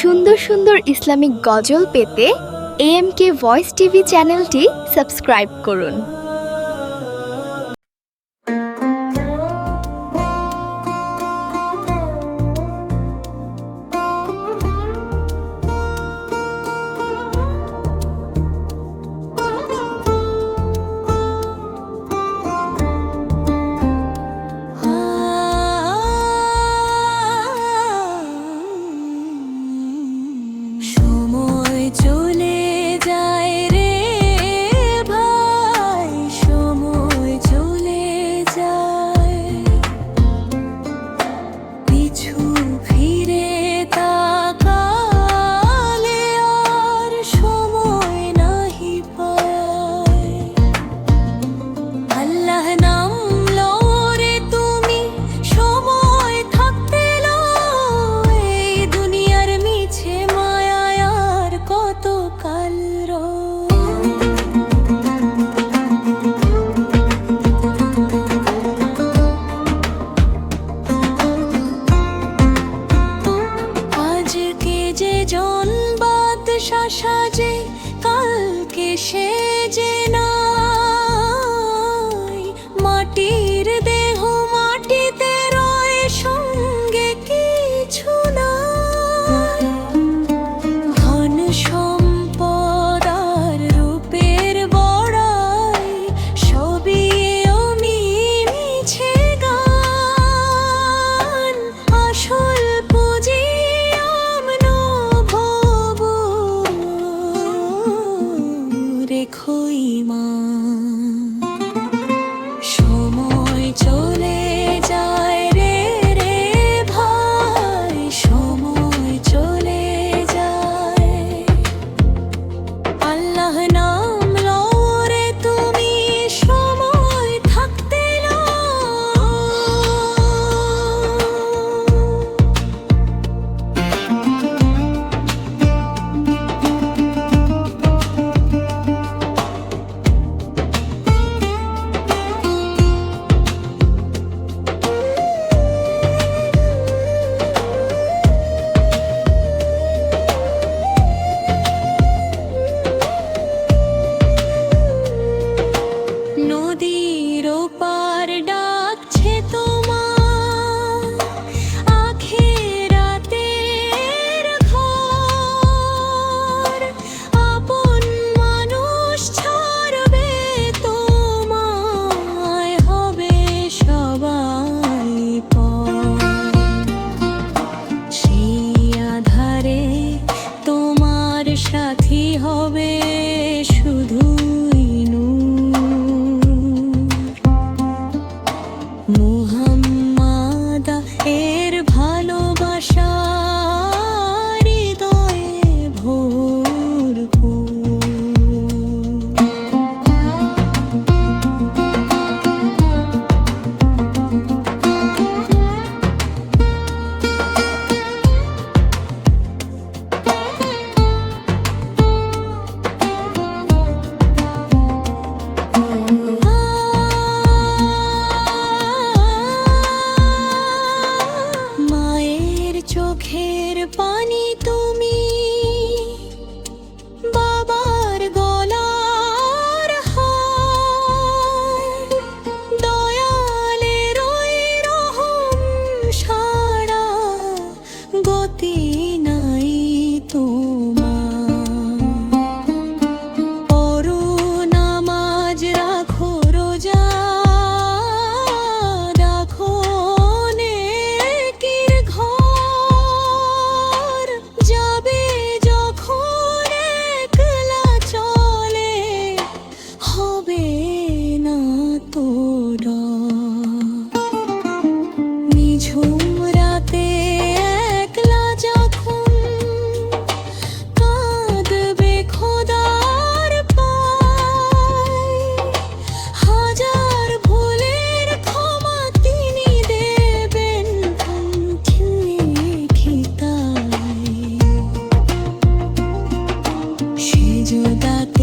সুন্দর সুন্দর ইসলামিক গজল পেতে এএমকে ভয়েস টিভি চ্যানেলটি সাবস্ক্রাইব করুন। রেখই মা that